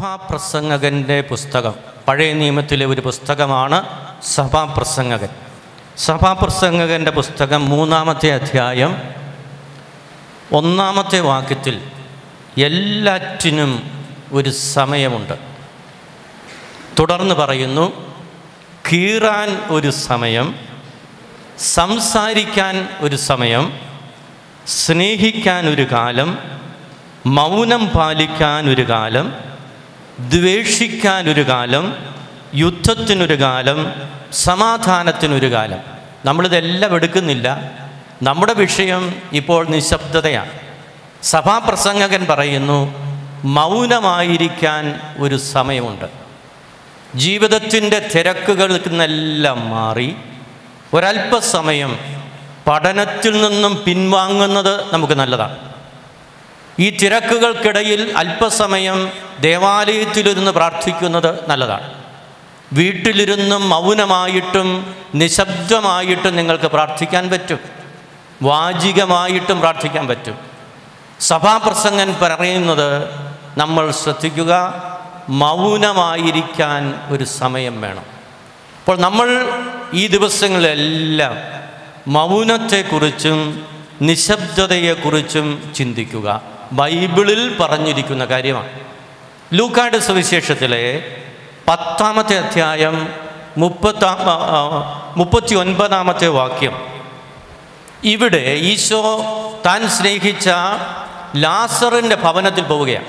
സഭാപ്രസംഗകന്റെ പുസ്തകം. പഴയ നിയമത്തിലെ ഒരു പുസ്തകമാണ് സഭാപ്രസംഗകൻ. സഭാപ്രസംഗകന്റെ പുസ്തകം മൂന്നാമത്തെ അധ്യായം ഒന്നാമത്തെ വാക്യത്തിൽ എല്ലാറ്റിനും ഒരു സമയമുണ്ട്. തുടർന്ന് പറയുന്നു കീറാൻ ഒരു സമയം സംസാരിക്കാൻ ഒരു സമയം സ്നേഹിക്കാൻ ഒരു കാലം മൗനം പാലിക്കാൻ ഒരു കാലം ദ്വേഷിക്കാൻ ഒരു കാലം യുദ്ധത്തിനൊരു കാലം സമാധാനത്തിനൊരു കാലം. നമ്മളിതെല്ലാം എടുക്കുന്നില്ല. നമ്മുടെ വിഷയം ഇപ്പോൾ നിശബ്ദതയാണ്. സഭാപ്രസംഗകൻ പറയുന്നു മൗനമായിരിക്കാൻ ഒരു സമയമുണ്ട്. ജീവിതത്തിന്റെ തിരക്കുകളിൽ നിന്നെല്ലാം മാറി ഒരല്പസമയം പഠനത്തിൽ നിന്നും പിൻവാങ്ങുന്നത് നമുക്ക് നല്ലതാണ്. ഈ തിരക്കുകൾക്കിടയിൽ അല്പസമയം ദേവാലയത്തിലിരുന്ന് പ്രാർത്ഥിക്കുന്നത് നല്ലതാണ്. വീട്ടിലിരുന്നും മൗനമായിട്ടും നിശബ്ദമായിട്ടും നിങ്ങൾക്ക് പ്രാർത്ഥിക്കാൻ പറ്റും. വാചികമായിട്ടും പ്രാർത്ഥിക്കാൻ പറ്റും. സഭാപ്രസംഗൻ പറയുന്നത് നമ്മൾ ശ്രദ്ധിക്കുക മൗനമായിരിക്കാൻ ഒരു സമയം വേണം. അപ്പോൾ നമ്മൾ ഈ ദിവസങ്ങളിലെല്ലാം മൗനത്തെക്കുറിച്ചും നിശബ്ദതയെക്കുറിച്ചും ചിന്തിക്കുക. ബൈബിളിൽ പറഞ്ഞിരിക്കുന്ന കാര്യമാണ്. ലൂക്കാട് സുവിശേഷത്തിലെ പത്താമത്തെ അധ്യായം മുപ്പത്താ മുപ്പത്തി ഒൻപതാമത്തെ വാക്യം. ഇവിടെ ഈശോ താൻ സ്നേഹിച്ച ലാസറിന്റെ ഭവനത്തിൽ പോവുകയാണ്.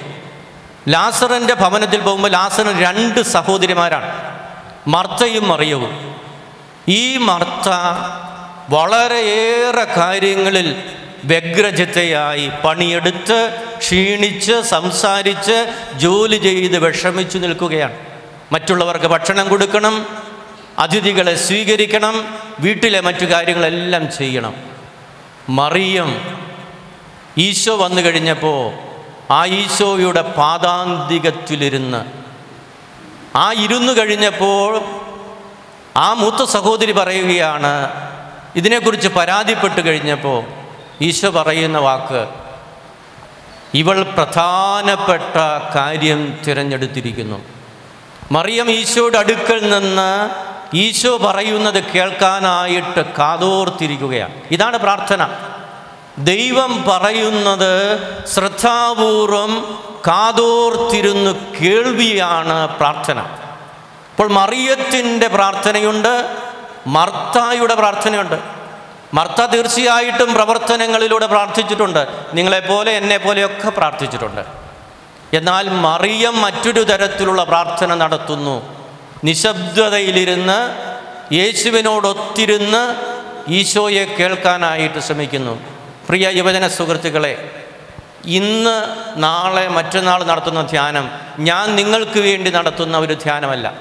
ലാസറിന്റെ ഭവനത്തിൽ പോകുമ്പോൾ ലാസറിന് രണ്ട് സഹോദരിമാരാണ്. മർത്തയും മറിയവും. ഈ മർത്ത വളരെയേറെ കാര്യങ്ങളിൽ വ്യഗ്രചിത്തയായി പണിയെടുത്ത് ക്ഷീണിച്ച് സംസാരിച്ച് ജോലി ചെയ്ത് വിഷമിച്ചു നിൽക്കുകയാണ്. മറ്റുള്ളവർക്ക് ഭക്ഷണം കൊടുക്കണം അതിഥികളെ സ്വീകരിക്കണം വീട്ടിലെ മറ്റു കാര്യങ്ങളെല്ലാം ചെയ്യണം. മറിയം ഈശോ വന്നു കഴിഞ്ഞപ്പോൾ ആ ഈശോയുടെ പാതാന്തികത്തിലിരുന്ന് ആ ഇരുന്നു കഴിഞ്ഞപ്പോൾ ആ മൂത്ത സഹോദരി പറയുകയാണ് ഇതിനെക്കുറിച്ച് പരാതിപ്പെട്ട് കഴിഞ്ഞപ്പോൾ ഈശോ പറയുന്ന വാക്ക് ഇവൾ പ്രധാനപ്പെട്ട കാര്യം തിരഞ്ഞെടുത്തിരിക്കുന്നു. മറിയം ഈശോയുടെ അടുക്കൽ നിന്ന് ഈശോ പറയുന്നത് കേൾക്കാനായിട്ട് കാതോർത്തിരിക്കുകയാണ്. ഇതാണ് പ്രാർത്ഥന. ദൈവം പറയുന്നത് ശ്രദ്ധാപൂർവം കാതോർത്തിരുന്ന് കേൾവിയാണ് പ്രാർത്ഥന. അപ്പോൾ മറിയത്തിന്റെ പ്രാർത്ഥനയുണ്ട് മർത്തായുടെ പ്രാർത്ഥനയുണ്ട്. മർത്ത തീർച്ചയായിട്ടും പ്രവർത്തനങ്ങളിലൂടെ പ്രാർത്ഥിച്ചിട്ടുണ്ട്. നിങ്ങളെപ്പോലെ എന്നെ പോലെയൊക്കെ പ്രാർത്ഥിച്ചിട്ടുണ്ട്. എന്നാൽ മറിയം മറ്റൊരു തരത്തിലുള്ള പ്രാർത്ഥന നടത്തുന്നു. നിശബ്ദതയിലിരുന്ന് യേശുവിനോടൊത്തിരുന്ന് ഈശോയെ കേൾക്കാനായിട്ട് ശ്രമിക്കുന്നു. പ്രിയ യുവജന സുഹൃത്തുക്കളെ ഇന്ന് നാളെ മറ്റന്നാൾ നടത്തുന്ന ധ്യാനം ഞാൻ നിങ്ങൾക്ക് വേണ്ടി നടത്തുന്ന ഒരു ധ്യാനമല്ല.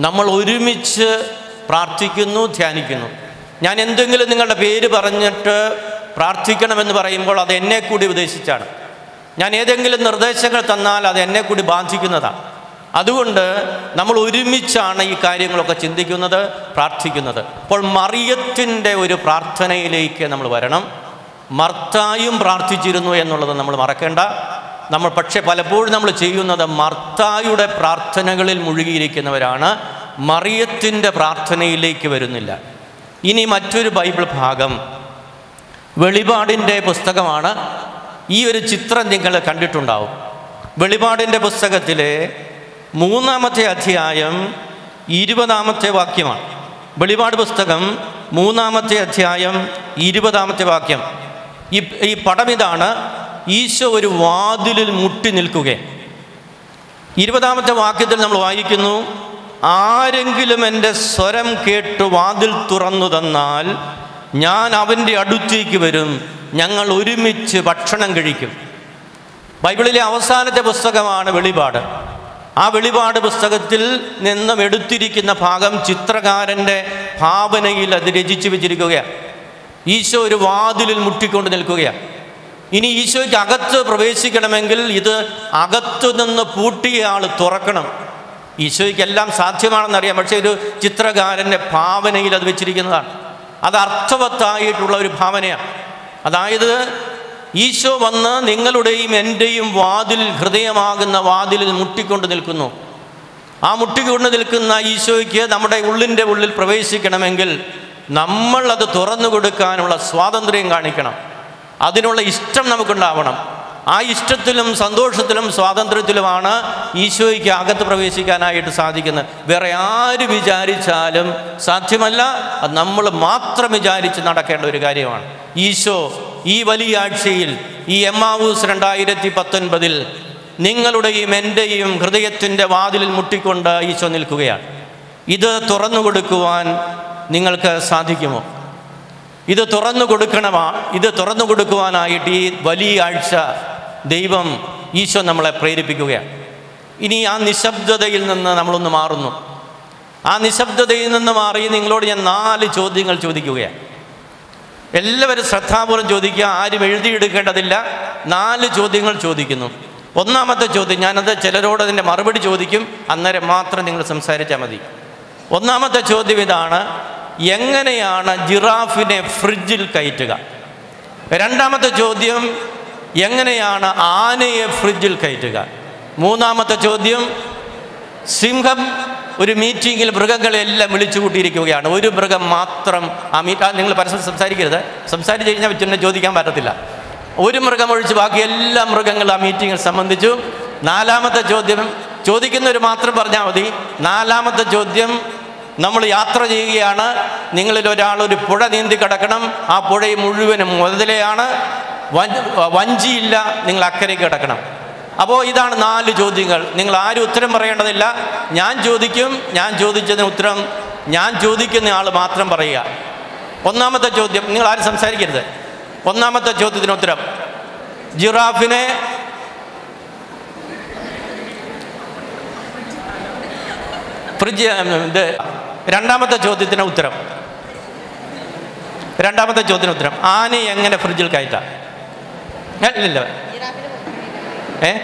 നമ്മൾ ഒരുമിച്ച് പ്രാർത്ഥിക്കുന്നു ധ്യാനിക്കുന്നു. ഞാൻ എന്തെങ്കിലും നിങ്ങളുടെ പേര് പറഞ്ഞിട്ട് പ്രാർത്ഥിക്കണമെന്ന് പറയുമ്പോൾ അത് എന്നെ കൂടി ഉപദേശിച്ചാണ് ഞാൻ ഏതെങ്കിലും നിർദ്ദേശങ്ങൾ തന്നാൽ അത് എന്നെ കൂടി ബാധിക്കുന്നതാണ്. അതുകൊണ്ട് നമ്മൾ ഒരുമിച്ചാണ് ഈ കാര്യങ്ങളൊക്കെ ചിന്തിക്കുന്നത് പ്രാർത്ഥിക്കുന്നത്. അപ്പോൾ മറിയത്തിന്റെ ഒരു പ്രാർത്ഥനയിലേക്ക് നമ്മൾ വരണം. മർത്തായും പ്രാർത്ഥിച്ചിരുന്നു എന്നുള്ളത് നമ്മൾ മറക്കേണ്ട. നമ്മൾ പക്ഷേ പലപ്പോഴും നമ്മൾ ചെയ്യുന്നത് മർത്തായുടെ പ്രാർത്ഥനകളിൽ മുഴുകിയിരിക്കുന്നവരാണ്. മറിയത്തിന്റെ പ്രാർത്ഥനയിലേക്ക് വരുന്നില്ല. ഇനി മറ്റൊരു ബൈബിൾ ഭാഗം. വെളിപാടിന്റെ പുസ്തകമാണ്. ഈ ഒരു ചിത്രം നിങ്ങൾ കണ്ടിട്ടുണ്ടാവും. വെളിപാടിന്റെ പുസ്തകത്തിലെ മൂന്നാമത്തെ അധ്യായം ഇരുപതാമത്തെ വാക്യമാണ്. വെളിപാട് പുസ്തകം മൂന്നാമത്തെ അധ്യായം ഇരുപതാമത്തെ വാക്യം. ഈ ഈ പടം ഇതാണ്. ഈശോ ഒരു വാതിലിൽ മുട്ടി നിൽക്കുക ഇരുപതാമത്തെ വാക്യത്തിൽ നമ്മൾ വായിക്കുന്നു. ആരെങ്കിലും എന്റെ സ്വരം കേട്ട് വാതിൽ തുറന്നു തന്നാൽ ഞാൻ അവന്റെ അടുത്തേക്ക് വരും. ഞങ്ങൾ ഒരുമിച്ച് ഭക്ഷണം കഴിക്കും. ബൈബിളിലെ അവസാനത്തെ പുസ്തകമാണ് വെളിപാട്. ആ വെളിപാട് പുസ്തകത്തിൽ നിന്നും എടുത്തിരിക്കുന്ന ഭാഗം ചിത്രകാരന്റെ ഭാവനയിൽ അത് രചിച്ചു വെച്ചിരിക്കുകയാണ്. ഈശോ ഒരു വാതിലിൽ മുട്ടിക്കൊണ്ട് നിൽക്കുകയാണ്. ഇനി ഈശോയ്ക്ക് അകത്ത് പ്രവേശിക്കണമെങ്കിൽ ഇത് അകത്തു നിന്ന് പൂട്ടിയ ആൾ തുറക്കണം. ഈശോയ്ക്ക് എല്ലാം സാധ്യമാണെന്നറിയാം. പക്ഷേ ഒരു ചിത്രകാരന്റെ ഭാവനയിൽ അത് വെച്ചിരിക്കുന്നതാണ്. അത് അർത്ഥവത്തായിട്ടുള്ള ഒരു ഭാവനയാണ്. അതായത് ഈശോ വന്ന് നിങ്ങളുടെയും എന്റെയും വാതിൽ ഹൃദയമാകുന്ന വാതിലിൽ മുട്ടിക്കൊണ്ട് നിൽക്കുന്നു. ആ മുട്ടിക്കൊണ്ട് നിൽക്കുന്ന ഈശോയ്ക്ക് നമ്മുടെ ഉള്ളിന്റെ ഉള്ളിൽ പ്രവേശിക്കണമെങ്കിൽ നമ്മൾ അത് തുറന്നു കൊടുക്കാനുള്ള സ്വാതന്ത്ര്യം കാണിക്കണം. അതിനുള്ള ഇഷ്ടം നമുക്കുണ്ടാവണം. ആ ഇഷ്ടത്തിലും സന്തോഷത്തിലും സ്വാതന്ത്ര്യത്തിലുമാണ് ഈശോയ്ക്ക് അകത്ത് പ്രവേശിക്കാനായിട്ട് സാധിക്കുന്നത്. വേറെ ആര് വിചാരിച്ചാലും സാധ്യമല്ല. അത് നമ്മൾ മാത്രം വിചാരിച്ച് നടക്കേണ്ട ഒരു കാര്യമാണ്. ഈശോ ഈ വലിയ ആഴ്ചയിൽ ഈ എമ്മാവൂസ് രണ്ടായിരത്തി പത്തൊൻപതിൽ നിങ്ങളുടെയും എന്റെയും ഹൃദയത്തിന്റെ വാതിലിൽ മുട്ടിക്കൊണ്ട് ഈശോ നിൽക്കുകയാണ്. ഇത് തുറന്നു കൊടുക്കുവാൻ നിങ്ങൾക്ക് സാധിക്കുമോ? ഇത് തുറന്നു കൊടുക്കണമാ ഇത് തുറന്നു കൊടുക്കുവാനായിട്ട് ഈ വലിയ ആഴ്ച ദൈവം ഈശോ നമ്മളെ പ്രേരിപ്പിക്കുകയാണ്. ഇനി ആ നിശബ്ദതയിൽ നിന്ന് നമ്മളൊന്ന് മാറുന്നു. ആ നിശബ്ദതയിൽ നിന്ന് മാറി നിങ്ങളോട് ഞാൻ നാല് ചോദ്യങ്ങൾ ചോദിക്കുകയാണ്. എല്ലാവരും ശ്രദ്ധാപൂർവം ചോദിക്കുക ആരും എഴുതിയെടുക്കേണ്ടതില്ല. നാല് ചോദ്യങ്ങൾ ചോദിക്കുന്നു. ഒന്നാമത്തെ ചോദ്യം ഞാനത് ചിലരോട് അതിന്റെ മറുപടി ചോദിക്കും അന്നേരം മാത്രം നിങ്ങൾ സംസാരിച്ചാൽ മതി. ഒന്നാമത്തെ ചോദ്യം ഇതാണ് എങ്ങനെയാണ് ജിറാഫിനെ ഫ്രിഡ്ജിൽ കയറ്റുക? രണ്ടാമത്തെ ചോദ്യം എങ്ങനെയാണ് ആനയെ ഫ്രിഡ്ജിൽ കയറ്റുക? മൂന്നാമത്തെ ചോദ്യം സിംഹം ഒരു മീറ്റിങ്ങിൽ മൃഗങ്ങളെല്ലാം വിളിച്ചു കൂട്ടിയിരിക്കുകയാണ്. ഒരു മൃഗം മാത്രം ആ മീറ്റ് നിങ്ങൾ പരസ്പരം സംസാരിക്കരുത്. സംസാരിച്ച് കഴിഞ്ഞാൽ പിന്നെ ചോദിക്കാൻ പറ്റത്തില്ല. ഒരു മൃഗം ഒഴിച്ച് ബാക്കി എല്ലാ മൃഗങ്ങളും ആ മീറ്റിങ്ങിൽ സംബന്ധിച്ചു. നാലാമത്തെ ചോദ്യം ചോദിക്കുന്നവർ മാത്രം പറഞ്ഞാൽ മതി. നാലാമത്തെ ചോദ്യം നമ്മൾ യാത്ര ചെയ്യുകയാണ്. നിങ്ങളിൽ ഒരാൾ ഒരു പുഴ നീന്തി കിടക്കണം. ആ പുഴ മുഴുവനും മുതലയാണ്. വഞ്ചിയില്ല നിങ്ങൾ അക്കരയ്ക്ക് കിടക്കണം. അപ്പോൾ ഇതാണ് നാല് ചോദ്യങ്ങൾ. നിങ്ങൾ ആരും ഉത്തരം പറയേണ്ടതില്ല. ഞാൻ ചോദിക്കും ഞാൻ ചോദിച്ചതിന് ഉത്തരം ഞാൻ ചോദിക്കുന്ന ആൾ മാത്രം പറയുക. ഒന്നാമത്തെ ചോദ്യം നിങ്ങൾ ആരും സംസാരിക്കരുത്. ഒന്നാമത്തെ ചോദ്യത്തിന് ഉത്തരം. ജിറാഫിനെ ഫ്രിഡ്ജ് ഇത് രണ്ടാമത്തെ ചോദ്യത്തിന് ഉത്തരം. രണ്ടാമത്തെ ചോദ്യത്തിന് ഉത്തരം. ആനയെ എങ്ങനെ ഫ്രിഡ്ജിൽ കയറ്റാം? ഇല്ലില്ല ഏ?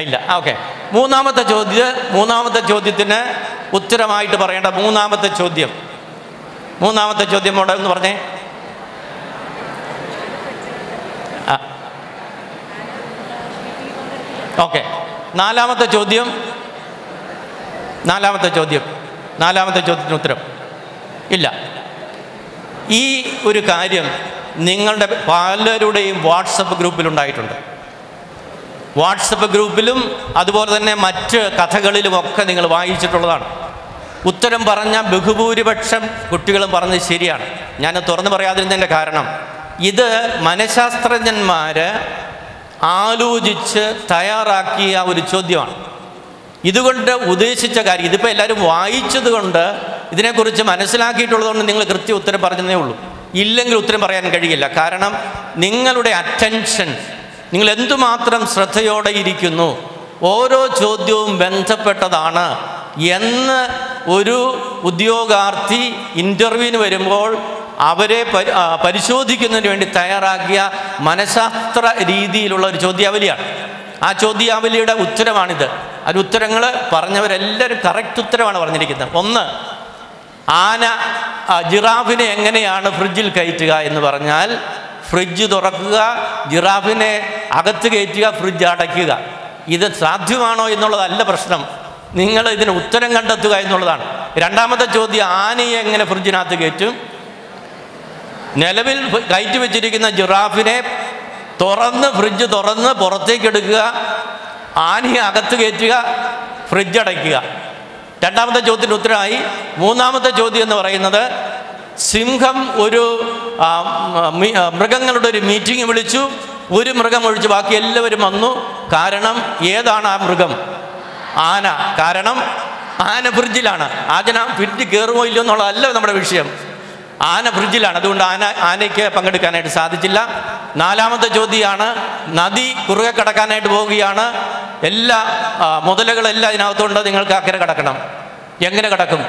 ഇല്ല. ഓക്കെ. മൂന്നാമത്തെ ചോദ്യ മൂന്നാമത്തെ ചോദ്യത്തിന് ഉത്തരമായിട്ട് പറയേണ്ട മൂന്നാമത്തെ ചോദ്യം. മൂന്നാമത്തെ ചോദ്യം അവിടെ എന്ന് പറഞ്ഞേ. ഓക്കെ. നാലാമത്തെ ചോദ്യം. നാലാമത്തെ ചോദ്യം. നാലാമത്തെ ചോദ്യത്തിന് ഉത്തരം. ഇല്ല. ഈ ഒരു കാര്യം നിങ്ങളുടെ പലരുടെയും വാട്സപ്പ് ഗ്രൂപ്പിലുണ്ടായിട്ടുണ്ട് വാട്സപ്പ് ഗ്രൂപ്പിലും അതുപോലെ തന്നെ മറ്റ് കഥകളിലുമൊക്കെ നിങ്ങൾ വായിച്ചിട്ടുള്ളതാണ്. ഉത്തരം പറഞ്ഞ ബഹുഭൂരിപക്ഷം കുട്ടികളും പറഞ്ഞത് ശരിയാണ്. ഞാൻ തുറന്നു പറയാതിരുന്നതിന്റെ കാരണം ഇത് മനഃശാസ്ത്രജ്ഞന്മാർ ആലോചിച്ച് തയ്യാറാക്കിയ ഒരു ചോദ്യമാണ്. ഇതുകൊണ്ട് ഉദ്ദേശിച്ച കാര്യം ഇതിപ്പോൾ എല്ലാവരും വായിച്ചത് കൊണ്ട് ഇതിനെക്കുറിച്ച് മനസ്സിലാക്കിയിട്ടുള്ളതുകൊണ്ട് നിങ്ങൾ കൃത്യ ഉത്തരം പറഞ്ഞതേ ഉള്ളൂ. ഇല്ലെങ്കിൽ ഉത്തരം പറയാൻ കഴിയില്ല. കാരണം നിങ്ങളുടെ അറ്റൻഷൻ നിങ്ങൾ എന്തുമാത്രം ശ്രദ്ധയോടെ ഇരിക്കുന്നു ഓരോ ചോദ്യവും ബന്ധപ്പെട്ടതാണ് എന്ന് ഒരു ഉദ്യോഗാർത്ഥി ഇന്റർവ്യൂവിന് വരുമ്പോൾ അവരെ പരിശോധിക്കുന്നതിന് വേണ്ടി തയ്യാറാക്കിയ മനഃശാസ്ത്ര രീതിയിലുള്ള ഒരു ചോദ്യാവലിയാണ്. ആ ചോദ്യാവലിയുടെ ഉത്തരമാണിത്. അതിന് ഉത്തരങ്ങൾ പറഞ്ഞവരെല്ലാവരും കറക്റ്റ് ഉത്തരമാണ് പറഞ്ഞിരിക്കുന്നത്. ഒന്ന് ആന ജിറാഫിനെ എങ്ങനെയാണ് ഫ്രിഡ്ജിൽ കയറ്റുക എന്ന് പറഞ്ഞാൽ ഫ്രിഡ്ജ് തുറക്കുക ജിറാഫിനെ അകത്ത് കയറ്റുക ഫ്രിഡ്ജ് അടയ്ക്കുക. ഇത് സാധ്യമാണോ എന്നുള്ളതല്ല പ്രശ്നം. നിങ്ങൾ ഇതിന് ഉത്തരം കണ്ടെത്തുക എന്നുള്ളതാണ്. രണ്ടാമത്തെ ചോദ്യം ആനയെ എങ്ങനെ ഫ്രിഡ്ജിനകത്ത് കയറ്റും? നിലവിൽ കയറ്റി വെച്ചിരിക്കുന്ന ജിറാഫിനെ തുറന്ന് ഫ്രിഡ്ജ് തുറന്ന് പുറത്തേക്ക് എടുക്കുക ആനയെ അകത്ത് കയറ്റുക ഫ്രിഡ്ജ് അടയ്ക്കുക. രണ്ടാമത്തെ ചോദ്യത്തിന് ഉത്തരമായി. മൂന്നാമത്തെ ചോദ്യം എന്ന് പറയുന്നത് സിംഹം ഒരു മൃഗങ്ങളുടെ ഒരു മീറ്റിംഗ് വിളിച്ചു. ഒരു മൃഗം ഒഴിച്ച് ബാക്കി എല്ലാവരും വന്നു. കാരണം ഏതാണ് ആ മൃഗം? ആന. കാരണം ആന ഫ്രിഡ്ജിലാണ് ആചന ഫ്രിഡ്ജ് കയറുമോ ഇല്ലയോ എന്നുള്ളതല്ല നമ്മുടെ വിഷയം. ആന ഫ്രിഡ്ജിലാണ്. അതുകൊണ്ട് ആന ആനയ്ക്ക് പങ്കെടുക്കാനായിട്ട് സാധിച്ചില്ല. നാലാമത്തെ ചോദ്യമാണ് നദി കുറുകെ കടക്കാനായിട്ട് പോവുകയാണ്. എല്ലാ മുതലുകളെല്ലാം ഇതിനകത്തുണ്ട്. നിങ്ങൾക്ക് അക്കരെ കടക്കണം. എങ്ങനെ കടക്കും?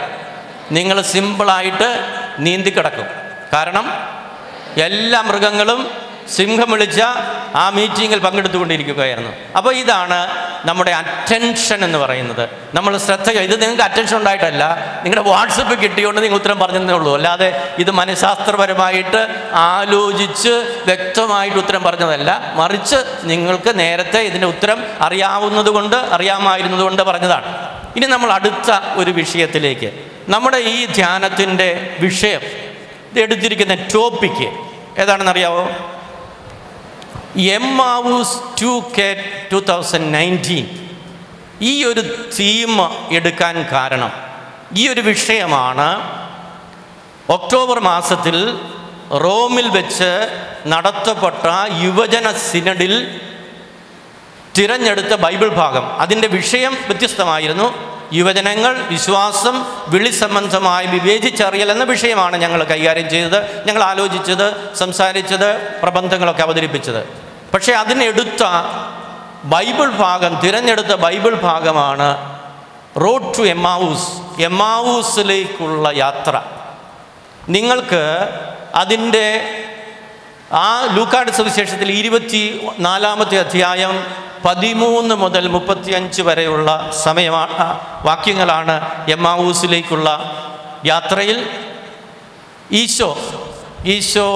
നിങ്ങൾ സിമ്പിളായിട്ട് നീന്തി കിടക്കും. കാരണം എല്ലാ മൃഗങ്ങളും സിംഹം വിളിച്ച ആ മീറ്റിങ്ങിൽ പങ്കെടുത്തുകൊണ്ടിരിക്കുകയായിരുന്നു. അപ്പോൾ ഇതാണ് നമ്മുടെ അറ്റൻഷൻ എന്ന് പറയുന്നത്. നമ്മൾ ശ്രദ്ധ ഇത് നിങ്ങൾക്ക് അറ്റൻഷൻ ഉണ്ടായിട്ടല്ല. നിങ്ങളുടെ വാട്സപ്പ് കിട്ടിയോണ്ട് നിങ്ങൾ ഉത്തരം പറഞ്ഞതേ ഉള്ളൂ. അല്ലാതെ ഇത് മനഃശാസ്ത്രപരമായിട്ട് ആലോചിച്ച് വ്യക്തമായിട്ട് ഉത്തരം പറഞ്ഞതല്ല. മറിച്ച് നിങ്ങൾക്ക് നേരത്തെ ഇതിന്റെ ഉത്തരം അറിയാവുന്നതുകൊണ്ട് കൊണ്ട് അറിയാമായിരുന്നത് കൊണ്ട് പറഞ്ഞതാണ്. ഇനി നമ്മൾ അടുത്ത ഒരു വിഷയത്തിലേക്ക്. നമ്മുടെ ഈ ധ്യാനത്തിന്റെ വിഷയം ഇത് എടുത്തിരിക്കുന്ന topic ഏതാണെന്നറിയാവോ? Emmaus two K two thousand nineteen ഈ ഒരു തീം എടുക്കാൻ കാരണം ഈ ഒരു വിഷയമാണ് ഒക്ടോബർ മാസത്തിൽ റോമിൽ വെച്ച് നടത്തപ്പെട്ട യുവജന സിനഡിൽ തിരഞ്ഞെടുത്ത ബൈബിൾ ഭാഗം. അതിന്റെ വിഷയം വ്യത്യസ്തമായിരുന്നു. യുവജനങ്ങൾ വിശ്വാസം വിളി സംബന്ധമായി വിവേചിച്ചറിയൽ എന്ന വിഷയമാണ് ഞങ്ങൾ കൈകാര്യം ചെയ്തത്. ഞങ്ങൾ ആലോചിച്ചത് സംസാരിച്ചത് പ്രബന്ധങ്ങളൊക്കെ അവതരിപ്പിച്ചത്. പക്ഷേ അതിനെടുത്ത ബൈബിൾ ഭാഗം തിരഞ്ഞെടുത്ത ബൈബിൾ ഭാഗമാണ് റോഡ് ടു എമാവൂസ് എമാവൂസിലേക്കുള്ള യാത്ര. നിങ്ങൾക്ക് അതിന്റെ ആ ലൂക്കാട് സുവിശേഷത്തിൽ ഇരുപത്തി നാലാമത്തെ അധ്യായം പതിമൂന്ന് മുതൽ മുപ്പത്തിയഞ്ച് വരെയുള്ള സമയമാണ് വാക്യങ്ങളാണ് എമ്മാവൂസിലേക്കുള്ള യാത്രയിൽ ഈശോ ഈശോ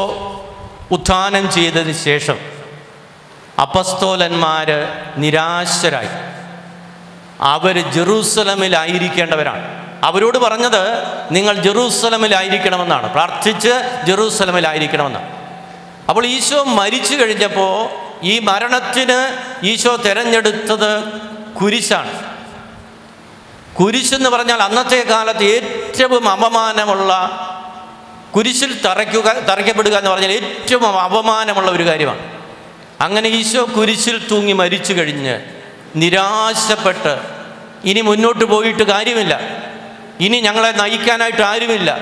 ഉത്ഥാനം ചെയ്തതിന് ശേഷം അപസ്തോലന്മാർ നിരാശരായി. അവർ ജെറൂസലമിലായിരിക്കേണ്ടവരാണ്. അവരോട് പറഞ്ഞത് നിങ്ങൾ ജെറൂസലമിലായിരിക്കണമെന്നാണ്. പ്രാർത്ഥിച്ച് ജെറൂസലമിലായിരിക്കണമെന്നാണ്. അപ്പോൾ ഈശോ മരിച്ചു കഴിഞ്ഞപ്പോൾ ഈ മരണത്തിന് ഈശോ തിരഞ്ഞെടുത്തത് കുരിശാണ്. കുരിശെന്ന് പറഞ്ഞാൽ അന്നത്തെ കാലത്ത് ഏറ്റവും അപമാനമുള്ള കുരിശിൽ തറയ്ക്കുക തറയ്ക്കപ്പെടുക എന്ന് പറഞ്ഞാൽ ഏറ്റവും അപമാനമുള്ള ഒരു കാര്യമാണ്. അങ്ങനെ ഈശോ കുരിശിൽ തൂങ്ങി മരിച്ചു കഴിഞ്ഞ് നിരാശപ്പെട്ട് ഇനി മുന്നോട്ട് പോയിട്ട് കാര്യമില്ല. ഇനി ഞങ്ങളെ നയിക്കാനായിട്ട് ആരുമില്ല.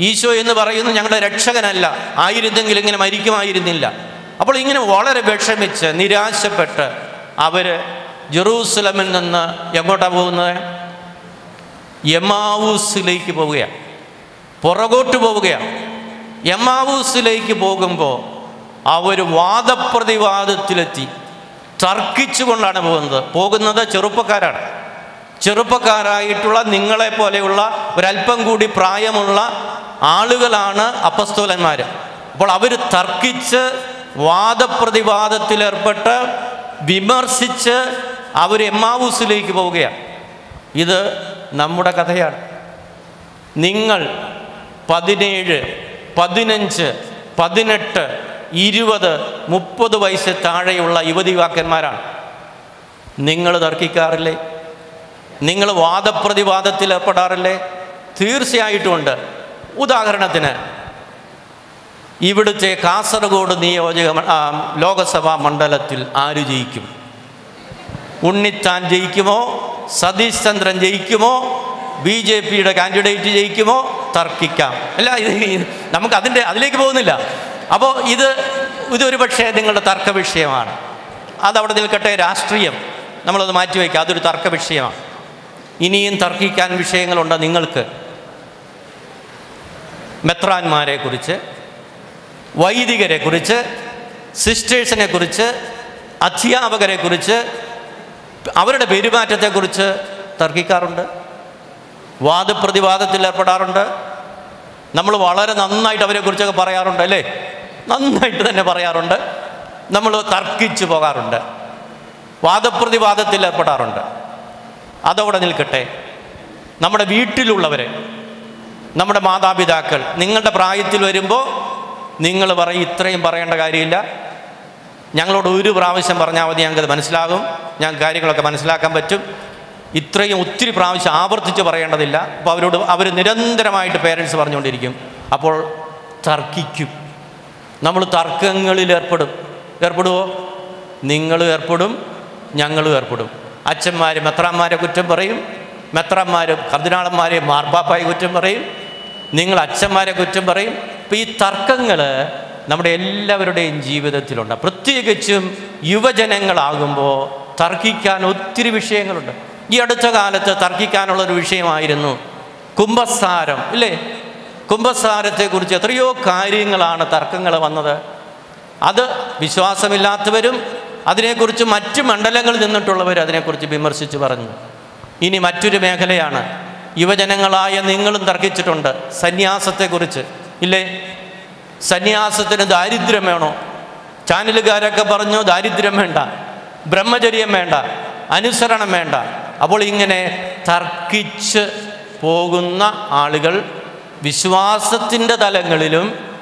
ഈശോ എന്ന് പറയുന്നത് ഞങ്ങളുടെ രക്ഷകനല്ല. ആയിരുന്നെങ്കിൽ ഇങ്ങനെ മരിക്കുമായിരുന്നില്ല. അപ്പോൾ ഇങ്ങനെ വളരെ വിഷമിച്ച് നിരാശപ്പെട്ട് അവർ ജെറൂസലമിൽ നിന്ന് എങ്ങോട്ടാണ് പോകുന്നത്? യമാവൂസിലേക്ക് പോവുകയാണ്. പുറകോട്ട് പോവുകയാണ്. യമാവൂസിലേക്ക് പോകുമ്പോൾ അവർ വാദപ്രതിവാദത്തിലെത്തി. തർക്കിച്ചുകൊണ്ടാണ് പോകുന്നത്. പോകുന്നത് ചെറുപ്പക്കാരാണ്. ചെറുപ്പക്കാരായിട്ടുള്ള നിങ്ങളെ പോലെയുള്ള ഒരല്പം കൂടി പ്രായമുള്ള ആളുകളാണ് അപ്പസ്തോലന്മാർ അപ്പോൾ അവർ തർക്കിച്ച് വാദപ്രതിവാദത്തിലേർപ്പെട്ട് വിമർശിച്ച് അവർ എമ്മാവൂസിലേക്ക് പോവുകയാണ്. ഇത് നമ്മുടെ കഥയാണ്. നിങ്ങൾ പതിനേഴ് പതിനഞ്ച് പതിനെട്ട് ഇരുപത് മുപ്പത് വയസ്സ് താഴെയുള്ള യുവതിവാക്കന്മാരാണ്. നിങ്ങൾ തർക്കിക്കാറില്ലേ? നിങ്ങൾ വാദപ്രതിവാദത്തിൽ ഏർപ്പെടാറില്ലേ? തീർച്ചയായിട്ടുമുണ്ട്. ഉദാഹരണത്തിന് ഇവിടുത്തെ കാസർഗോഡ് നിയോജക ലോകസഭാ മണ്ഡലത്തിൽ ആര് ജയിക്കും? ഉണ്ണിത്താൻ ജയിക്കുമോ? സതീഷ് ചന്ദ്രൻ ജയിക്കുമോ? ബി ജെ പിയുടെ കാൻഡിഡേറ്റ് ജയിക്കുമോ? തർക്കിക്കാം. അല്ല ഇത് നമുക്ക് അതിന്റെ അതിലേക്ക് പോകുന്നില്ല. അപ്പോൾ ഇത് ഇതൊരു പക്ഷേ നിങ്ങളുടെ തർക്ക വിഷയമാണ്. അതവിടെ നിൽക്കട്ടെ രാഷ്ട്രീയം. നമ്മളത് മാറ്റിവെക്കുക അതൊരു തർക്ക വിഷയമാണ്. ഇനിയും തർക്കിക്കാൻ വിഷയങ്ങളുണ്ട് നിങ്ങൾക്ക്. മെത്രാന്മാരെ കുറിച്ച് വൈദികരെ കുറിച്ച് സിസ്റ്റേഴ്സിനെ കുറിച്ച് അധ്യാപകരെ കുറിച്ച് അവരുടെ പെരുമാറ്റത്തെക്കുറിച്ച് തർക്കിക്കാറുണ്ട്. വാദപ്രതിവാദത്തിൽ ഏർപ്പെടാറുണ്ട്. നമ്മൾ വളരെ നന്നായിട്ട് അവരെക്കുറിച്ചൊക്കെ പറയാറുണ്ട് അല്ലേ? നന്നായിട്ട് തന്നെ പറയാറുണ്ട്. നമ്മൾ തർക്കിച്ചു പോകാറുണ്ട്. വാദപ്രതിവാദത്തിൽ ഏർപ്പെടാറുണ്ട്. അതവിടെ നിൽക്കട്ടെ. നമ്മുടെ വീട്ടിലുള്ളവരെ നമ്മുടെ മാതാപിതാക്കൾ നിങ്ങളുടെ പ്രായത്തിൽ വരുമ്പോൾ നിങ്ങൾ പറയും ഇത്രയും പറയേണ്ട കാര്യമില്ല. ഞങ്ങളോട് ഒരു പ്രാവശ്യം പറഞ്ഞാൽ മതി ഞങ്ങൾക്കത് മനസ്സിലാകും. ഞങ്ങൾക്ക് കാര്യങ്ങളൊക്കെ മനസ്സിലാക്കാൻ പറ്റും. ഇത്രയും ഒത്തിരി പ്രാവശ്യം ആവർത്തിച്ച് പറയേണ്ടതില്ല. അപ്പോൾ അവരോട് അവർ നിരന്തരമായിട്ട് പേരൻസ് പറഞ്ഞുകൊണ്ടിരിക്കും. അപ്പോൾ തർക്കിക്കും. നമ്മൾ തർക്കങ്ങളിൽ ഏർപ്പെടും. ഏർപ്പെടുമോ നിങ്ങളും ഏർപ്പെടും ഞങ്ങളും ഏർപ്പെടും. അച്ഛന്മാർ മെത്രാന്മാരെ കുറ്റം പറയും. മെത്രാന്മാരും കർദിനാളന്മാരെയും മാർപ്പാപ്പായെ കുറ്റം പറയും. നിങ്ങൾ അച്ഛന്മാരെ കുറ്റം പറയും. ഇപ്പം ഈ തർക്കങ്ങൾ നമ്മുടെ എല്ലാവരുടെയും ജീവിതത്തിലുണ്ട്. പ്രത്യേകിച്ചും യുവജനങ്ങളാകുമ്പോൾ തർക്കിക്കാൻ ഒത്തിരി വിഷയങ്ങളുണ്ട്. ഈ അടുത്ത കാലത്ത് തർക്കിക്കാനുള്ളൊരു വിഷയമായിരുന്നു കുംഭസാരം ഇല്ലേ? കുംഭസാരത്തെക്കുറിച്ച് എത്രയോ കാര്യങ്ങളാണ് തർക്കങ്ങൾ വന്നത്. അത് വിശ്വാസമില്ലാത്തവരും അതിനെക്കുറിച്ച് മറ്റ് മണ്ഡലങ്ങളിൽ നിന്നിട്ടുള്ളവർ അതിനെക്കുറിച്ച് വിമർശിച്ച് പറഞ്ഞു. ഇനി മറ്റൊരു മേഖലയാണ് യുവജനങ്ങളായ നിങ്ങളും തർക്കിച്ചിട്ടുണ്ട് സന്യാസത്തെക്കുറിച്ച്. ഇല്ലേ? സന്യാസത്തിന് ദാരിദ്ര്യം വേണോ? ചാനലുകാരൊക്കെ പറഞ്ഞു ദാരിദ്ര്യം വേണ്ട ബ്രഹ്മചര്യം വേണ്ട അനുസരണം വേണ്ട. അപ്പോൾ ഇങ്ങനെ തർക്കിച്ച് പോകുന്ന ആളുകൾ വിശ്വാസത്തിന്റെ തലങ്ങളിലും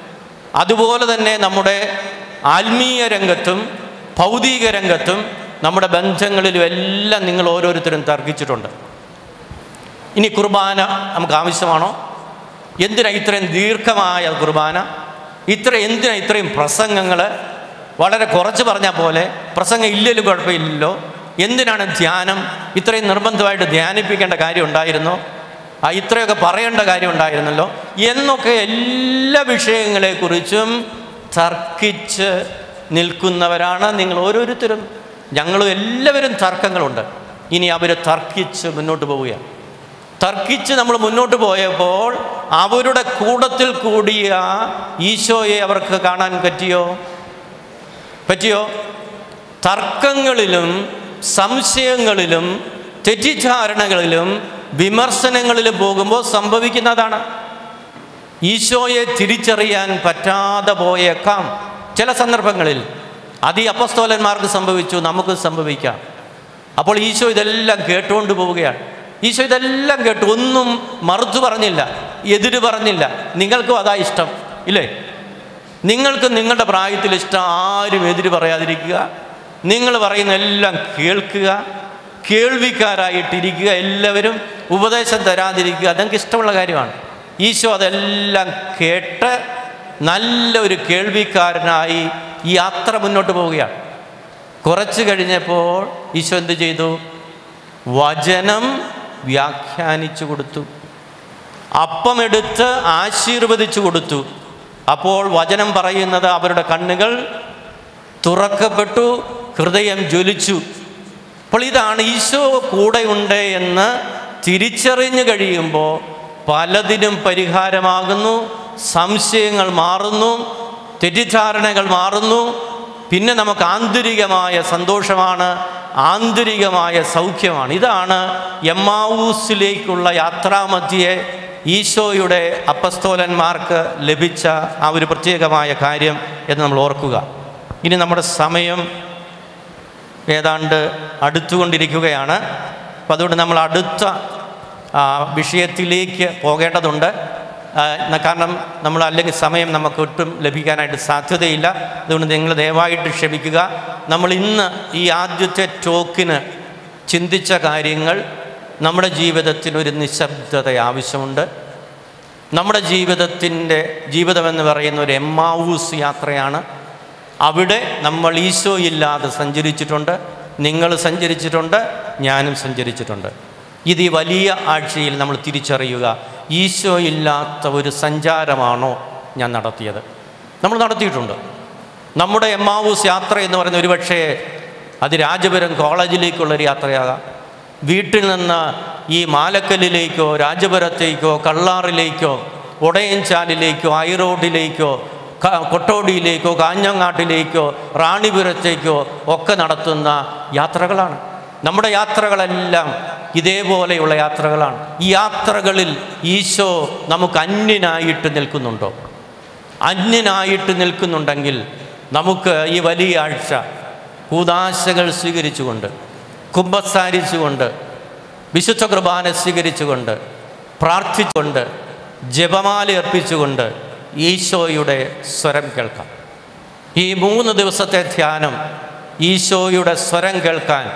അതുപോലെ തന്നെ നമ്മുടെ ആത്മീയ രംഗത്തും ഭൗതിക രംഗത്തും നമ്മുടെ ബന്ധങ്ങളിലും എല്ലാം നിങ്ങൾ ഓരോരുത്തരും തർക്കിച്ചിട്ടുണ്ട്. ഇനി കുർബാന നമുക്ക് ആവശ്യമാണോ? എന്തിനാ ഇത്രയും ദീർഘമായ കുർബാന? ഇത്ര എന്തിനാ ഇത്രയും പ്രസംഗങ്ങൾ വളരെ കുറച്ച് പറഞ്ഞ പോലെ പ്രസംഗം ഇല്ലല്ലോ കുഴപ്പമില്ലല്ലോ. എന്തിനാണ് ധ്യാനം? ഇത്രയും നിർബന്ധമായിട്ട് ധ്യാനിപ്പിക്കേണ്ട കാര്യം ഉണ്ടായിരുന്നോ. ആ ഇത്രയൊക്കെ പറയേണ്ട കാര്യം ഉണ്ടായിരുന്നല്ലോ. എന്നൊക്കെ എല്ലാ വിഷയങ്ങളെക്കുറിച്ചും തർക്കിച്ച് നിൽക്കുന്നവരാണ് നിങ്ങൾ ഓരോരുത്തരും. ഞങ്ങളും എല്ലാവരും തർക്കങ്ങളുണ്ട്. ഇനി അവർ തർക്കിച്ച് മുന്നോട്ട് പോവുകയാണ്. തർക്കിച്ച് നമ്മൾ മുന്നോട്ട് പോയപ്പോൾ അവരുടെ കൂടത്തിൽ കൂടിയ ഈശോയെ അവർക്ക് കാണാൻ പറ്റിയോ? പറ്റിയോ? തർക്കങ്ങളിലും സംശയങ്ങളിലും തെറ്റിദ്ധാരണകളിലും വിമർശനങ്ങളിലും പോകുമ്പോൾ സംഭവിക്കുന്നതാണ്. ഈശോയെ തിരിച്ചറിയാൻ പറ്റാതെ പോയേക്കാം. ചില സന്ദർഭങ്ങളിൽ അത് ഈ അപ്പസ്തോലന്മാർക്ക് സംഭവിച്ചു നമുക്ക് സംഭവിക്കാം. അപ്പോൾ ഈശോ ഇതെല്ലാം കേട്ടുകൊണ്ട് പോവുകയാണ്. ഈശോ ഇതെല്ലാം കേട്ടു. ഒന്നും മറുത്തു പറഞ്ഞില്ല. എതിര് പറഞ്ഞില്ല. നിങ്ങൾക്കും അതാ ഇഷ്ടം. ഇല്ലേ? നിങ്ങൾക്ക് നിങ്ങളുടെ പ്രായത്തിൽ ഇഷ്ടം. ആരും എതിര് പറയാതിരിക്കുക. നിങ്ങൾ പറയുന്ന എല്ലാം കേൾക്കുക. കേൾവിക്കാരായിട്ടിരിക്കുക. എല്ലാവരും ഉപദേശം തരാതിരിക്കുക. അതെനിക്ക് ഇഷ്ടമുള്ള കാര്യമാണ്. ഈശോ അതെല്ലാം കേട്ട് നല്ല ഒരു കേൾവിക്കാരനായി ഈ യാത്ര മുന്നോട്ട് പോവുകയാണ്. കുറച്ച് കഴിഞ്ഞപ്പോൾ ഈശോ എന്ത് ചെയ്തു? വചനം വ്യാഖ്യാനിച്ചു കൊടുത്തു. അപ്പമെടുത്ത് ആശീർവദിച്ചു കൊടുത്തു. അപ്പോൾ വചനം പറയുന്നത് അവരുടെ കണ്ണുകൾ തുറക്കപ്പെട്ടു ഹൃദയം ജ്വലിച്ചു. അപ്പോൾ ഇതാണ് ഈശോ കൂടെയുണ്ട് എന്ന് തിരിച്ചറിഞ്ഞു കഴിയുമ്പോൾ പലതിനും പരിഹാരമാകുന്നു സംശയങ്ങൾ മാറുന്നു തെറ്റിദ്ധാരണകൾ മാറുന്നു. പിന്നെ നമുക്ക് ആന്തരികമായ സന്തോഷമാണ് ആന്തരികമായ സൗഖ്യമാണ്. ഇതാണ് എമ്മാവൂസിലേക്കുള്ള യാത്രാമധ്യയെ ഈശോയുടെ അപ്പസ്തോലന്മാർക്ക് ലഭിച്ച ആ ഒരു പ്രത്യേകമായ കാര്യം എന്ന് നമ്മൾ ഓർക്കുക. ഇനി നമ്മുടെ സമയം ഏതാണ്ട് അടുത്തുകൊണ്ടിരിക്കുകയാണ്. അപ്പോൾ അതുകൊണ്ട് നമ്മൾ അടുത്ത വിഷയത്തിലേക്ക് പോകേണ്ടതുണ്ട്. കാരണം നമ്മൾ അല്ലെങ്കിൽ സമയം നമുക്ക് ഒട്ടും ലഭിക്കാനായിട്ട് സാധ്യതയില്ല. അതുകൊണ്ട് നിങ്ങൾ ദയവായിട്ട് ക്ഷമിക്കുക. നമ്മൾ ഇന്ന് ഈ ആദ്യത്തെ ടോക്കിന് ചിന്തിച്ച കാര്യങ്ങൾ നമ്മുടെ ജീവിതത്തിന് ഒരു നിശബ്ദത ആവശ്യമുണ്ട്. നമ്മുടെ ജീവിതത്തിന്റെ ജീവിതമെന്ന് പറയുന്ന ഒരു എമ്മാവൂസ് യാത്രയാണ്. അവിടെ നമ്മൾ ഈശോ ഇല്ലാതെ സഞ്ചരിച്ചിട്ടുണ്ട്. നിങ്ങൾ സഞ്ചരിച്ചിട്ടുണ്ട് ഞാനും സഞ്ചരിച്ചിട്ടുണ്ട്. ഇത് ഈ വലിയ ആഴ്ചയിൽ നമ്മൾ തിരിച്ചറിയുക. ഈശോ ഇല്ലാത്ത ഒരു സഞ്ചാരമാണോ ഞാൻ നടത്തിയത്? നമ്മൾ നടത്തിയിട്ടുണ്ട്. നമ്മുടെ എമ്മാവൂസ് യാത്ര എന്ന് പറയുന്ന ഒരുപക്ഷേ അത് രാജപുരം കോളേജിലേക്കുള്ളൊരു യാത്രയാകാം. വീട്ടിൽ നിന്ന് ഈ മാലക്കല്ലിലേക്കോ രാജപുരത്തേക്കോ കള്ളാറിലേക്കോ ഒടയൻചാലിലേക്കോ ഐറോഡിലേക്കോ കൊട്ടോടിയിലേക്കോ കാഞ്ഞങ്ങാട്ടിലേക്കോ റാണിപുരത്തേക്കോ ഒക്കെ നടത്തുന്ന യാത്രകളാണ്. നമ്മുടെ യാത്രകളെല്ലാം ഇതേപോലെയുള്ള യാത്രകളാണ്. ഈ യാത്രകളിൽ ഈശോ നമുക്ക് അന്യനായിട്ട് നിൽക്കുന്നുണ്ടോ? അന്യനായിട്ട് നിൽക്കുന്നുണ്ടെങ്കിൽ നമുക്ക് ഈ വലിയ ആഴ്ച കൂതാശകൾ സ്വീകരിച്ചുകൊണ്ട് കുംഭസാരിച്ചുകൊണ്ട് വിശുദ്ധ കുർബാന സ്വീകരിച്ചുകൊണ്ട് പ്രാർത്ഥിച്ചുകൊണ്ട് ജപമാല അർപ്പിച്ചുകൊണ്ട് ഈശോയുടെ സ്വരം കേൾക്കാം. ഈ മൂന്ന് ദിവസത്തെ ധ്യാനം ഈശോയുടെ സ്വരം കേൾക്കാൻ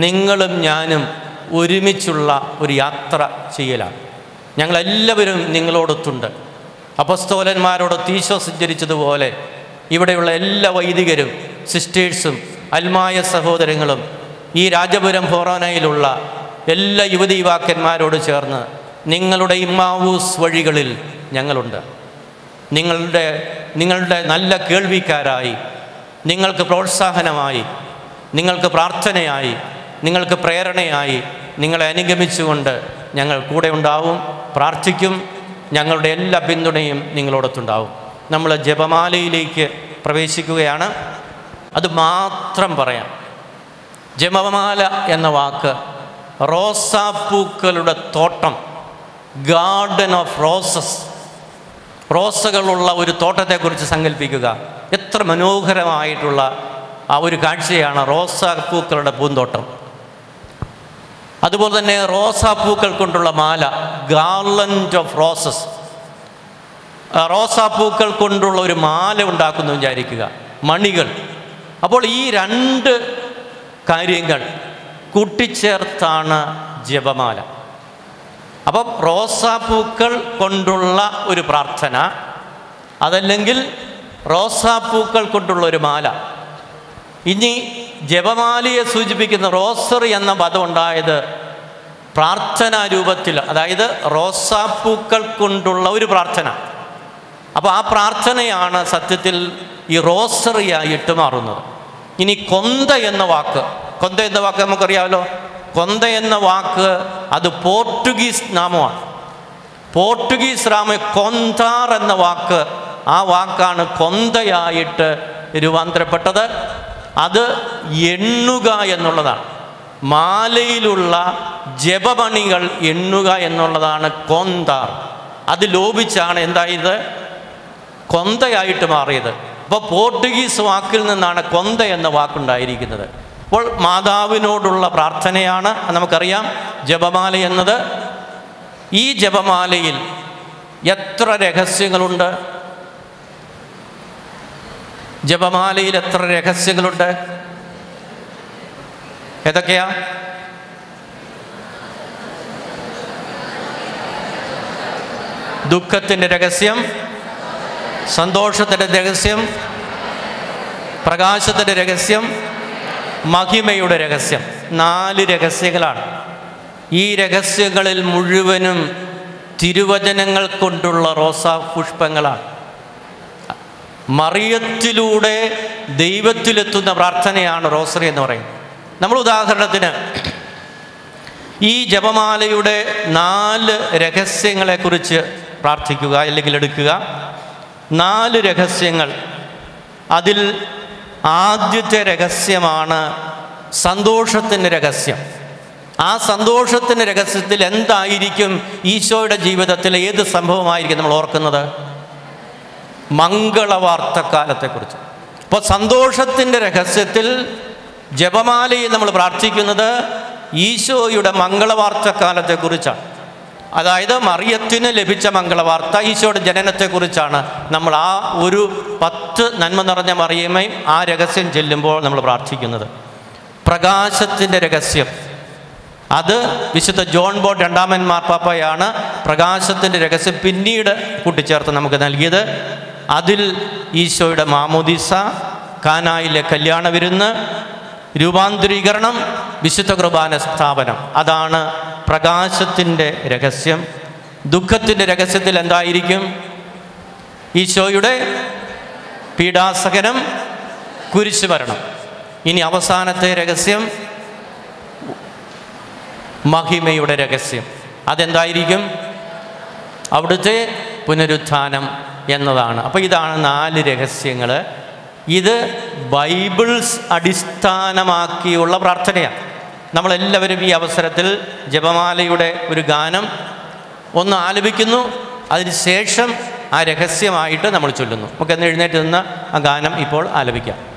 നിങ്ങളും ഞാനും ഒരുമിച്ചുള്ള ഒരു യാത്ര ചെയ്യലാണ്. ഞങ്ങളെല്ലാവരും നിങ്ങളോടൊത്തുണ്ട്. അപസ്തോലന്മാരോടൊത്ത് ഈശോ സഞ്ചരിച്ചതുപോലെ ഇവിടെയുള്ള എല്ലാ വൈദികരും സിസ്റ്റേഴ്സും അൽമായ സഹോദരങ്ങളും ഈ രാജപുരം ഫോറോനയിലുള്ള എല്ലാ യുവതി യുവാക്കന്മാരോട് ചേർന്ന് നിങ്ങളുടെ ഇമ്മാവൂസ് വഴികളിൽ ഞങ്ങളുണ്ട്. നിങ്ങളുടെ നിങ്ങളുടെ നല്ല കേൾവിക്കാരായി നിങ്ങൾക്ക് പ്രോത്സാഹനമായി നിങ്ങൾക്ക് പ്രാർത്ഥനയായി നിങ്ങൾക്ക് പ്രേരണയായി നിങ്ങളെ അനുഗമിച്ചുകൊണ്ട് ഞങ്ങൾ കൂടെ ഉണ്ടാവും പ്രാർത്ഥിക്കും ഞങ്ങളുടെ എല്ലാ പിന്തുണയും നിങ്ങളോടൊത്തുണ്ടാവും. നമ്മൾ ജപമാലയിലേക്ക് പ്രവേശിക്കുകയാണ്. അത് മാത്രം പറയാം. ജപമാല എന്ന വാക്ക് റോസാപ്പൂക്കളുടെ തോട്ടം ഗാർഡൻ ഓഫ് റോസസ് റോസകളുള്ള ഒരു തോട്ടത്തെക്കുറിച്ച് സങ്കല്പിക്കുക. എത്ര മനോഹരമായിട്ടുള്ള ആ ഒരു കാഴ്ചയാണ് റോസാപ്പൂക്കളുടെ പൂന്തോട്ടം. അതുപോലെ തന്നെ റോസാപ്പൂക്കൾ കൊണ്ടുള്ള മാല ഗാർലൻഡ് ഓഫ് റോസസ് റോസാപ്പൂക്കൾ കൊണ്ടുള്ള ഒരു മാല ഉണ്ടാക്കുന്നു വിചാരിക്കുക. മണികൾ. അപ്പോൾ ഈ രണ്ട് കാര്യങ്ങൾ കൂട്ടിച്ചേർത്താണ് ജപമാല. അപ്പം റോസാപ്പൂക്കൾ കൊണ്ടുള്ള ഒരു പ്രാർത്ഥന അതല്ലെങ്കിൽ റോസാപ്പൂക്കൾ കൊണ്ടുള്ള ഒരു മാല. ഇനി ജപമാലയെ സൂചിപ്പിക്കുന്ന റോസറി എന്ന പദം ഉണ്ടായത് പ്രാർത്ഥനാ രൂപത്തിൽ അതായത് റോസാപ്പൂക്കൾ കൊണ്ടുള്ള ഒരു പ്രാർത്ഥന. അപ്പോൾ ആ പ്രാർത്ഥനയാണ് സത്യത്തിൽ ഈ റോസറിയായിട്ട് മാറുന്നത്. ഇനി കൊന്ത എന്ന വാക്ക് കൊന്ത എന്ന വാക്ക് നമുക്കറിയാമല്ലോ കൊന്ത എന്ന വാക്ക് അത് പോർട്ടുഗീസ് നാമമാണ്. പോർട്ടുഗീസ് റാമ കൊന്താർ എന്ന വാക്ക് ആ വാക്കാണ് കൊന്തയായിട്ട് രൂപാന്തരപ്പെട്ടത്. അത് എണ്ണുക എന്നുള്ളതാണ്. മാലയിലുള്ള ജപമണികൾ എണ്ണുക എന്നുള്ളതാണ് കൊന്താർ. അത് ലോപിച്ചാണ് എന്തായത്? കൊന്തയായിട്ട് മാറിയത്. അപ്പോൾ പോർട്ടുഗീസ് വാക്കിൽ നിന്നാണ് കൊന്ത എന്ന വാക്കുണ്ടായിരിക്കുന്നത്. അപ്പോൾ മാതാവിനോടുള്ള പ്രാർത്ഥനയാണ് നമുക്കറിയാം. ജപമാല എന്നത് ഈ ജപമാലയിൽ എത്ര രഹസ്യങ്ങളുണ്ട്? ജപമാലയിൽ എത്ര രഹസ്യങ്ങളുണ്ട്? ഏതൊക്കെയാ? ദുഃഖത്തിന്റെ രഹസ്യം സന്തോഷത്തിന്റെ രഹസ്യം പ്രകാശത്തിന്റെ രഹസ്യം മഹിമയുടെ രഹസ്യം. നാല് രഹസ്യങ്ങളാണ്. ഈ രഹസ്യങ്ങളിൽ മുഴുവനും തിരുവചനങ്ങൾ കൊണ്ടുള്ള റോസാ പുഷ്പങ്ങളാണ്. മറിയത്തിലൂടെ ദൈവത്തിലെത്തുന്ന പ്രാർത്ഥനയാണ് റോസറി എന്ന് പറയുന്നത്. നമ്മൾ ഉദാഹരണത്തിന് ഈ ജപമാലയുടെ നാല് രഹസ്യങ്ങളെക്കുറിച്ച് പ്രാർത്ഥിക്കുക അല്ലെങ്കിൽ എടുക്കുക. നാല് രഹസ്യങ്ങൾ. അതിൽ ആദ്യത്തെ രഹസ്യമാണ് സന്തോഷത്തിന്റെ രഹസ്യം. ആ സന്തോഷത്തിന്റെ രഹസ്യത്തിൽ എന്തായിരിക്കും ഈശോയുടെ ജീവിതത്തിൽ ഏത് സംഭവമായിരിക്കും നമ്മൾ ഓർക്കുന്നത്? മംഗളവാർത്തക്കാലത്തെക്കുറിച്ച് അപ്പോൾ സന്തോഷത്തിന്റെ രഹസ്യത്തിൽ ജപമാലയിൽ നമ്മൾ പ്രാർത്ഥിക്കുന്നത് ഈശോയുടെ മംഗളവാർത്ത കാലത്തെക്കുറിച്ചാണ് അതായത് മറിയത്തിന് ലഭിച്ച മംഗളവാർത്ത ഈശോയുടെ ജനനത്തെക്കുറിച്ചാണ് നമ്മൾ ആ ഒരു പത്ത് നന്മ നിറഞ്ഞ മറിയമയും ആ രഹസ്യം ചെല്ലുമ്പോൾ നമ്മൾ പ്രാർത്ഥിക്കുന്നത്. പ്രകാശത്തിന്റെ രഹസ്യം. അത് വിശുദ്ധ ജോൺ ബോട്ട് രണ്ടാമൻ മാർപ്പാപ്പയാണ് പ്രകാശത്തിന്റെ രഹസ്യം പിന്നീട് കൂട്ടിച്ചേർത്ത് നമുക്ക് നൽകിയത്. അതിൽ ഈശോയുടെ മാമോദിസ കാനായിലെ കല്യാണ വിരുന്ന് രൂപാന്തരീകരണം വിശുദ്ധ കുർബാന സ്ഥാപനം. അതാണ് പ്രകാശത്തിന്റെ രഹസ്യം. ദുഃഖത്തിന്റെ രഹസ്യത്തിൽ എന്തായിരിക്കും? ഈശോയുടെ പീഡാസകനം കുരിശുമരണം. ഇനി അവസാനത്തെ രഹസ്യം മഹിമയുടെ രഹസ്യം. അതെന്തായിരിക്കും? അവിടുത്തെ പുനരുത്ഥാനം. എന്നതാണ്. അപ്പോൾ ഇതാണ് നാല് രഹസ്യങ്ങൾ ഇത് ബൈബിൾസ് അടിസ്ഥാനമാക്കിയുള്ള പ്രാർത്ഥനയാണ്. നമ്മളെല്ലാവരും ഈ അവസരത്തിൽ ജപമാലയുടെ ഒരു ഗാനം ഒന്ന് ആലപിക്കുന്നു. അതിന് ശേഷം ആ രഹസ്യമായിട്ട് നമ്മൾ ചൊല്ലുന്നു. നമുക്ക് എന്ന് എഴുന്നേറ്റ് നിന്ന് ആ ഗാനം ഇപ്പോൾ ആലപിക്കാം.